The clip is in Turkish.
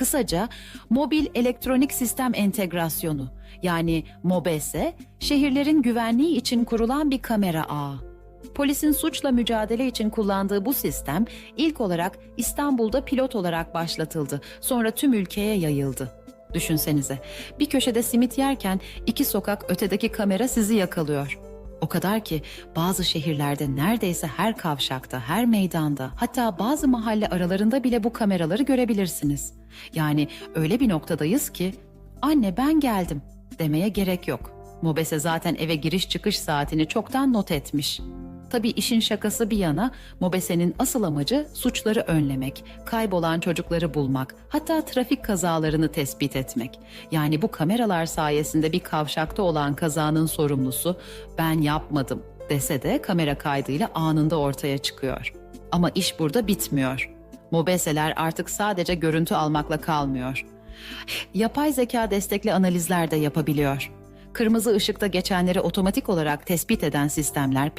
Kısaca mobil elektronik sistem entegrasyonu yani MOBESE şehirlerin güvenliği için kurulan bir kamera ağı. Polisin suçla mücadele için kullandığı bu sistem ilk olarak İstanbul'da pilot olarak başlatıldı. Sonra tüm ülkeye yayıldı. Düşünsenize bir köşede simit yerken iki sokak ötedeki kamera sizi yakalıyor. O kadar ki bazı şehirlerde neredeyse her kavşakta, her meydanda, hatta bazı mahalle aralarında bile bu kameraları görebilirsiniz. Yani öyle bir noktadayız ki anne ben geldim demeye gerek yok. Mobese zaten eve giriş çıkış saatini çoktan not etmiş. Tabii işin şakası bir yana Mobese'nin asıl amacı suçları önlemek, kaybolan çocukları bulmak, hatta trafik kazalarını tespit etmek. Yani bu kameralar sayesinde bir kavşakta olan kazanın sorumlusu ben yapmadım dese de kamera kaydıyla anında ortaya çıkıyor. Ama iş burada bitmiyor. Mobeseler artık sadece görüntü almakla kalmıyor. Yapay zeka destekli analizler de yapabiliyor. Kırmızı ışıkta geçenleri otomatik olarak tespit eden sistemler